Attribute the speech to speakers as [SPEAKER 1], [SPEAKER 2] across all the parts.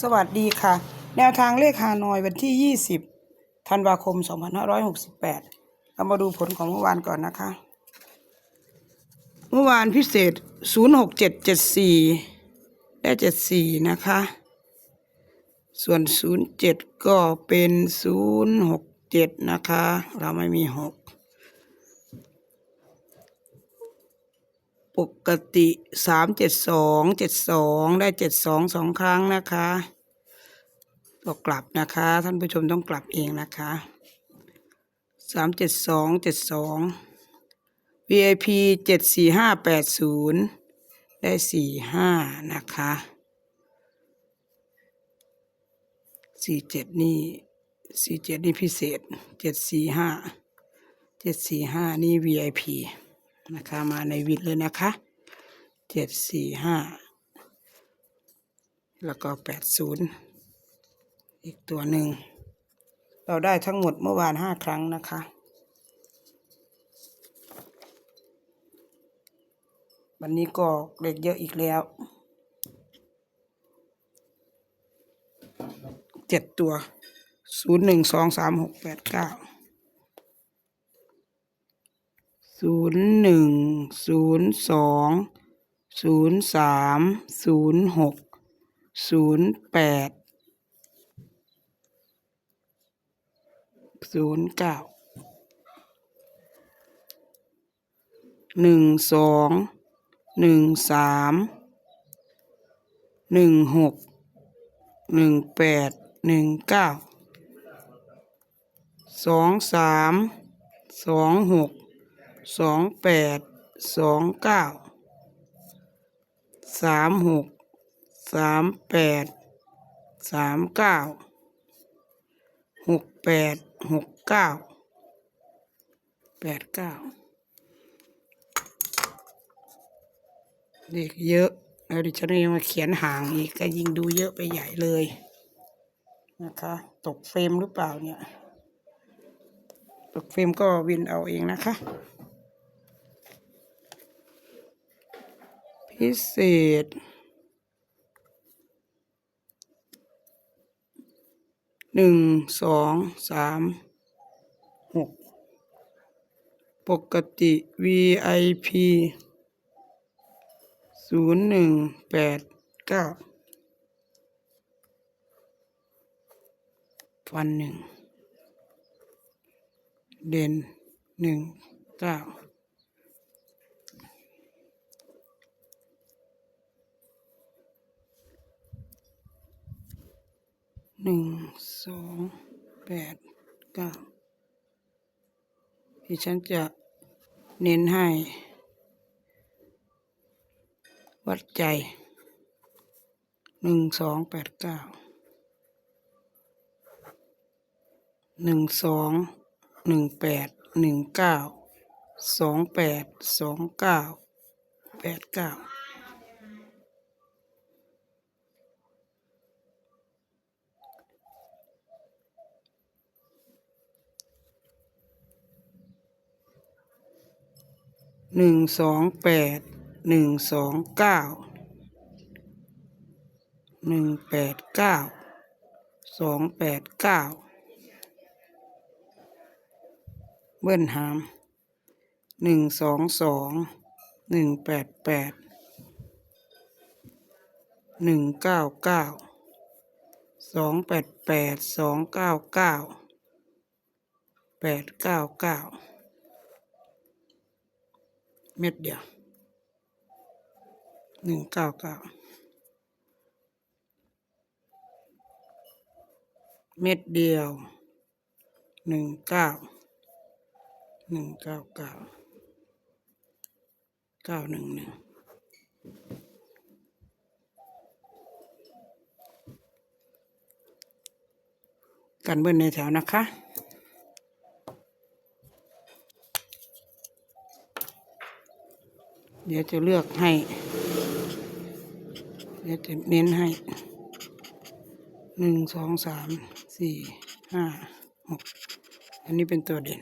[SPEAKER 1] สวัสดีค่ะ แนวทางเลขฮานอยวันที่ 20 ธันวาคม 2568 เรามาดูผลของเมื่อวานก่อนนะคะ เมื่อวานพิเศษ 06774 ได้ 74 นะคะ ส่วน 07 ก็เป็น 067 นะคะ เราไม่มี 6 ปกติสามเจ็ดสองเจ็ดสองได้เจ็ดสองสองครั้งนะคะก็กลับนะคะ ท่านผู้ชมต้องกลับเองนะคะสามเจ็ดสองเจ็ดสอง VIP เจ็ดสี่ห้าแปดศูนย์ได้สี่ห้านะคะสี่เจ็ดนี่สี่เจ็ดนี่พิเศษเจ็ดสี่ห้าเจ็ดสี่ห้านี่ VIP นะคะมาในวินเลยนะคะเจ็ดสี่ห้าแล้วก็แปดศูนย์อีกตัวหนึ่ง เราได้ทั้งหมดเมื่อวานห้าครั้งนะคะวันนี้ก็เล็กเยอะอีกแล้วเจ็ดตัวศูนย์หนึ่งสองสามหกแปดเก้า ศูนย์หนึ่งศูนย์สองศูนย์สามศูนย์หกศูนย์แปดศูนย์เก้าหนึ่งสองหนึ่งสามหนึ่งหกหนึ่งแปดหนึ่งเก้าสองสามสองหก สองแปดสองเก้าสามหกสามแปดสามเก้าหกแปดหกเก้าแปดเก้าเด็กเยอะแล้วดิฉันยังมาเขียนห่างอีกก็ยิ่งดูเยอะไปใหญ่เลย นะคะ ตกเฟรมหรือเปล่าเนี่ย ตกเฟรมก็วินเอาเองนะคะ พิเศษ หนึ่ง สอง สาม หก ปกติ VIP ศูนย์หนึ่ง แปด เก้าฟันหนึ่ง เด่นหนึ่ง เก้า หนึ่งสองแปดเก้าที่ฉันจะเน้นให้ วัดใจหนึ่งสองแปดเก้าหนึ่งสองหนึ่งแปดหนึ่งเก้าสองแปดสองเก้าแปดเก้า หนึ่งสองแปดหนึ่งสองเก้าหนึ่งแปดเก้าสองแปดเก้าเบิ้ลหามหนึ่งสองสองหนึ่งแปดแปดหนึ่งเก้าเก้าสองแปดแปดสองเก้าเก้าแปดเก้าเก้า เม็ดเดียวหนึ่งเก้าเก้าเม็ดเดียวหนึ่งเก้าหนึ่งเก้าเก้าเก้าหนึ่งหนึ่งกันเบิ้ลในแถวนะคะ เดี๋ยวจะเลือกให้ เดี๋ยวจะเน้นให้หนึ่งสองสามสี่ห้าหกอันนี้เป็นตัวเด่น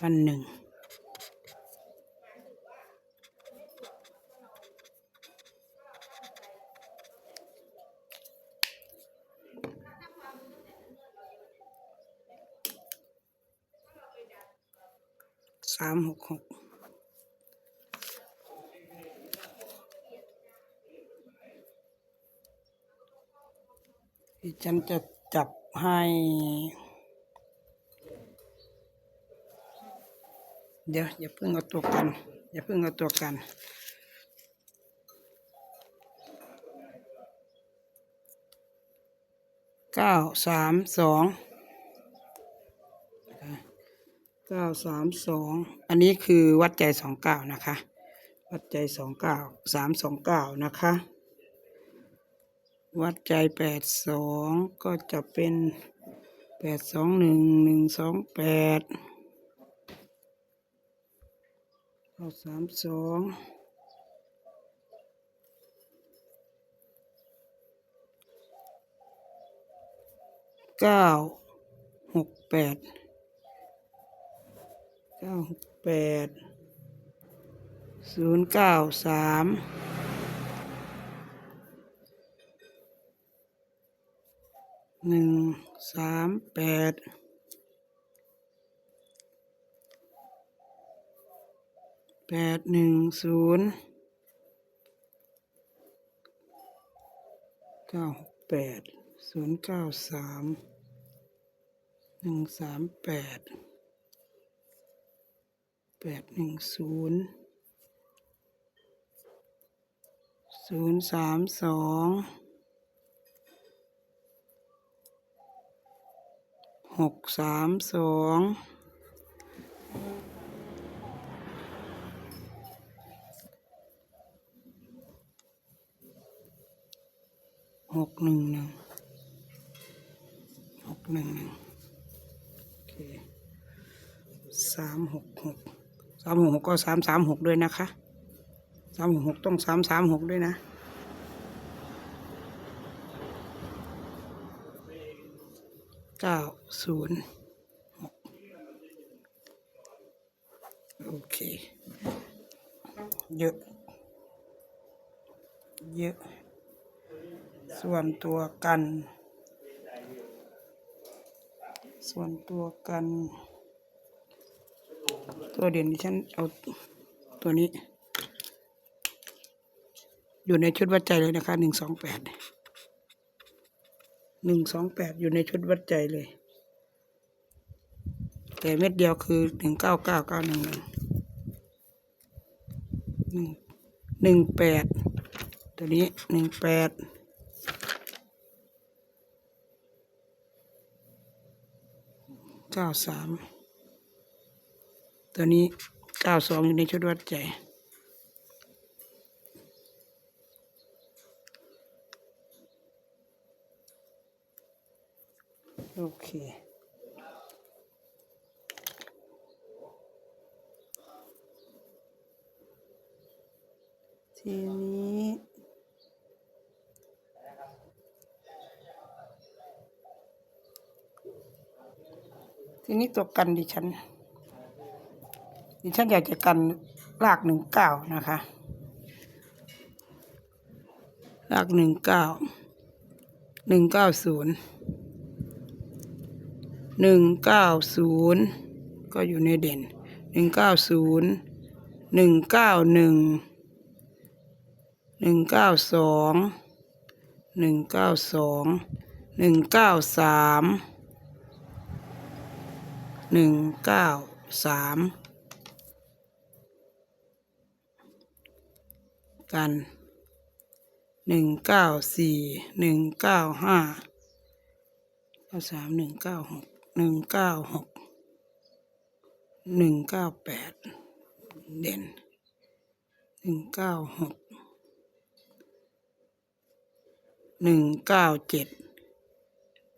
[SPEAKER 1] วันหนึ่ง ฉันจะจับให้ เดี๋ยวอย่าเพิ่งเอาตัวกัน อย่าเพิ่งเอาตัวกัน เก้าสามสองเก้าสามสอง อันนี้คือวัดใจสองเก้านะคะ วัดใจสองเก้าสามสองเก้านะคะ วัดใจแปดสองก็จะเป็นแปดสองหนึ่งหนึ่งสองแปดเอาสามสองเก้าหกแปดเก้าหกแปดศูนย์เก้าสาม หนึ่งสามแปดแปดหนึ่งศูนย์เก้าหกแปดศูนย์เก้าสามหนึ่งสามแปดแปดหนึ่งศูนย์ศูนย์สามสอง หกสามสองหกหนึ่งหนึ่งหกหนึ่งหนึ่งโอเคสามหกหกสามหกหกก็สามสามหกด้วยนะคะสามหกหกต้องสามสามหกด้วยนะ เก้าศูนย์โอเคเยอะเยอะ ส่วนตัวกัน ส่วนตัวกัน ตัวเด่นที่ฉันเอาตัวนี้ อยู่ในชุดวัดใจเลยนะคะหนึ่งสองแปด หนึ่งสองแปดอยู่ในชุดวัดใจเลย แต่เม็ดเดียวคือหนึ่งเก้าเก้าเก้าหนึ่งหนึ่งหนึ่งแปดตัวนี้หนึ่งแปดเก้าสามตัวนี้เก้าสองอยู่ในชุดวัดใจ โอเค ทีนี้ทีนี้ตัวกันดิฉัน ดิฉันอยากจะกันลากหนึ่งเก้านะคะ ลากหนึ่งเก้าหนึ่งเก้าศูนย์ หนึ่งเก้าศูนย์ก็อยู่ในเด่นหนึ่งเก้าศูนย์หนึ่งเก้าหนึ่งหนึ่งเก้าสองหนึ่งเก้าสองหนึ่งเก้าสามหนึ่งเก้าสามกันหนึ่งเก้าสี่หนึ่งเก้าห้าเก้าสามหนึ่งเก้าหก หนึ่งเก้าหกหนึ่งเก้าแปดเด่นหนึ่งเก้าหกหนึ่งเก้าเจ็ด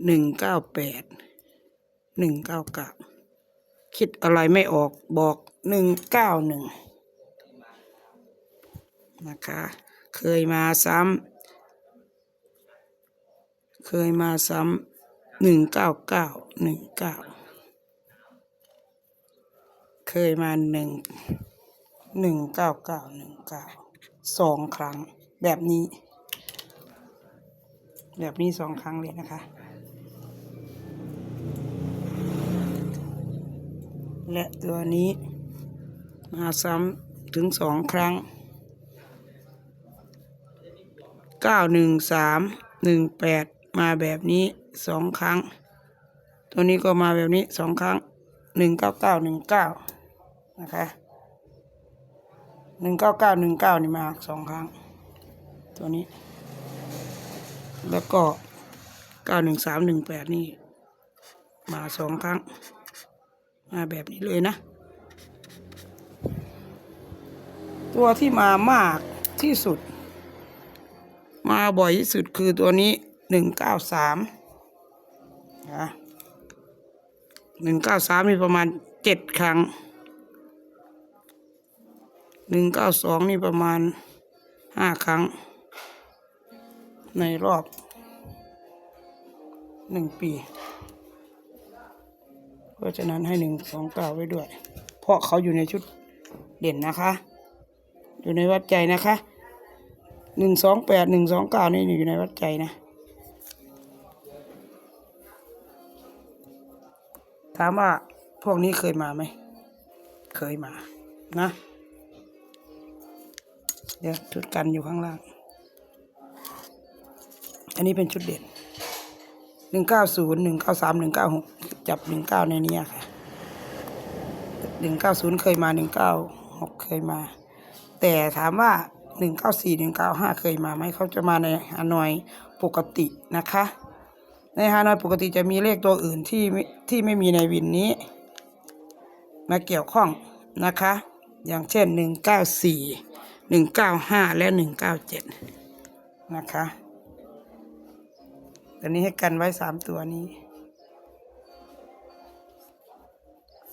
[SPEAKER 1] หนึ่งเก้าแปดหนึ่งเก้าเก้าคิดอะไรไม่ออกบอกหนึ่งเก้าหนึ่งนะคะ เคยมาซ้ำเคยมาซ้ำ หนึ่งเก้าเก้าหนึ่งเก้าเคยมาหนึ่งหนึ่งเก้าเก้าหนึ่งเก้าสองครั้งแบบนี้ แบบนี้สองครั้งเลยนะคะ และตัวนี้มาซ้ำถึงสองครั้งเก้าหนึ่งสามหนึ่งแปด มาแบบนี้สองครั้ง ตัวนี้ก็มาแบบนี้สองครั้งหนึ่งเก้าเก้าหนึ่งเก้านะคะหนึ่งเก้าเก้าหนึ่งเก้านี่มาสองครั้ง ตัวนี้ แล้วก็เก้าหนึ่งสามหนึ่งแปดนี่ มาสองครั้ง มาแบบนี้เลยนะ ตัวที่มามากที่สุด มาบ่อยที่สุดคือตัวนี้ หนึ่งเก้าสามนะหนึ่งเก้าสามมีประมาณเจ็ดครั้งหนึ่งเก้าสองนี่ประมาณห้าครั้ง ในรอบหนึ่งปี เพราะฉะนั้นให้หนึ่งสองเก้าไว้ด้วย เพราะเขาอยู่ในชุดเด่นนะคะ อยู่ในวัดใจนะคะหนึ่งสองแปดหนึ่งสองเก้านี่อยู่ในวัดใจนะ ถามว่าพวกนี้เคยมาไหม เคยมานะ เดี๋ยวชุดกันอยู่ข้างล่าง อันนี้เป็นชุดเด่นหนึ่งเก้าศูนย์หนึ่งเก้าสามหนึ่งเก้าหกจับหนึ่งเก้าในนี้ค่ะหนึ่งเก้าศูนย์เคยมาหนึ่งเก้าหกเคยมา แต่ถามว่าหนึ่งเก้าสี่หนึ่งเก้าห้าเคยมาไหมเขาจะมาในฮานอยปกตินะคะ ในฮานอยปกติจะมีเลขตัวอื่นที่ที่ไม่มีในวินนี้ มาเกี่ยวข้องนะคะ อย่างเช่นหนึ่งเก้าสี่หนึ่งเก้าห้าและหนึ่งเก้าเจ็ดนะคะตัวนี้ให้กันไว้สามตัวนี้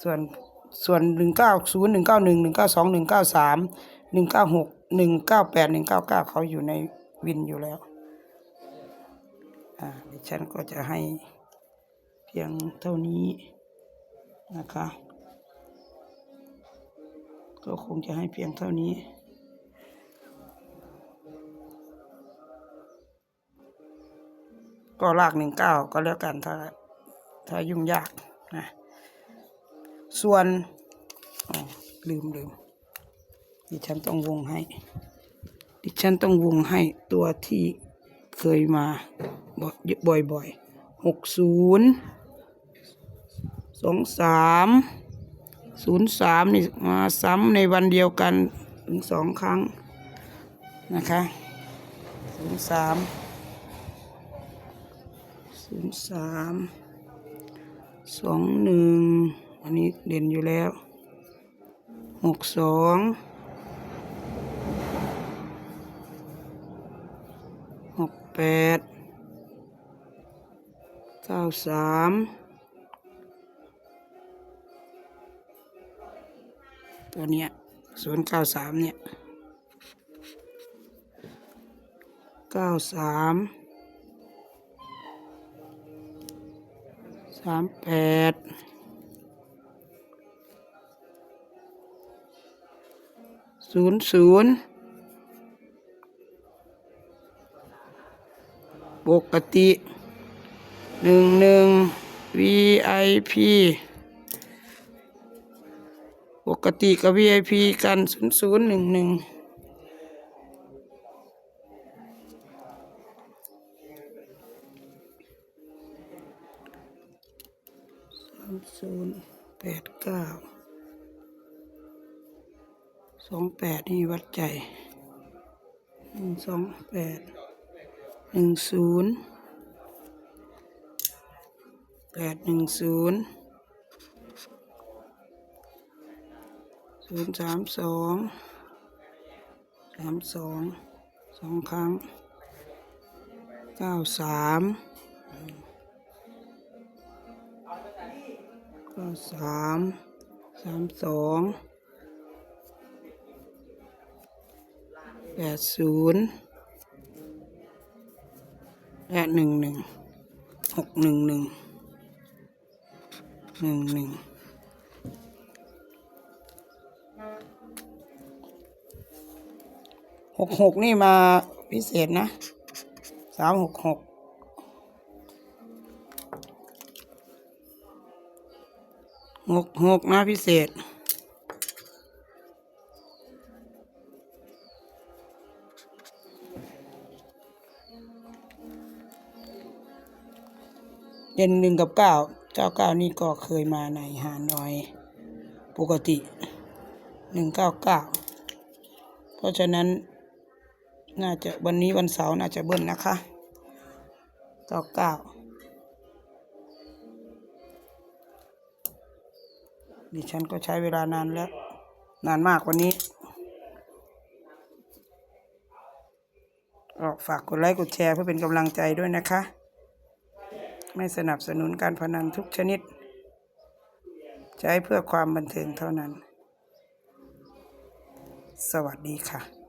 [SPEAKER 1] ส่วนส่วนหนึ่งเก้าศูนย์หนึ่งเก้าหนึ่งหนึ่งเก้าสองหนึ่งเก้าสามหนึ่งเก้าหกหนึ่งเก้าแปดหนึ่งเก้าเก้าเขาอยู่ในวินอยู่แล้ว อ่าดิฉันก็จะให้เพียงเท่านี้นะคะ ก็คงจะให้เพียงเท่านี้ก็ลากหนึ่งเก้าก็แล้วกันถ้าถ้ายุ่งยากนะ ส่วนลืมลืมดิฉันต้องวงให้ ดิฉันต้องวงให้ตัวที่ เคยมาบ่อยบ่อยๆหกศูนย์สองสามศูนย์สามนี่มาซ้ำในวันเดียวกันถึงสองครั้งนะคะศูนย์สามศูนย์สามสองหนึ่งอันนี้เด่นอยู่แล้วหกสองหก แปดเก้าสามตัวเนี้ยศูนย์เก้าสามเนี่ยเก้าสามสามแปดศูนย์ศูนย์ ปกติหนึ่งหนึ่ง VIP ปกติกับ VIP กันศูนย์ศูนย์หนึ่งหนึ่งสามศูนย์แปดเก้าสองแปดนี่วัดใจหนึ่งสองแปด หนึ่งศูนย์แปดหนึ่งศูนย์ศูนย์สามสองสามสองสองครั้งเก้าสามเก้าสามสามสองแปดศูนย์ และหนึ่งหนึ่งหกหนึ่งหนึ่งหนึ่งหนึ่งหกหกนี่มาพิเศษนะสามหกหกหกหกนะพิเศษ เด่นหนึ่งกับเก้าเจ้าเก้านี่ก็เคยมาในหาน้อย ปกติหนึ่งเก้าเก้าเพราะฉะนั้น น่าจะวันนี้วันเสาร์น่าจะเบิ้ลนะคะเก้าเก้าดิฉันก็ใช้เวลานานแล้ว นานมากกวันนี้ก็ฝากกดไลค์กดแชร์เพื่อเป็นกำลังใจด้วยนะคะ ไม่สนับสนุนการพนันทุกชนิด ใช้เพื่อความบันเทิงเท่านั้น สวัสดีค่ะ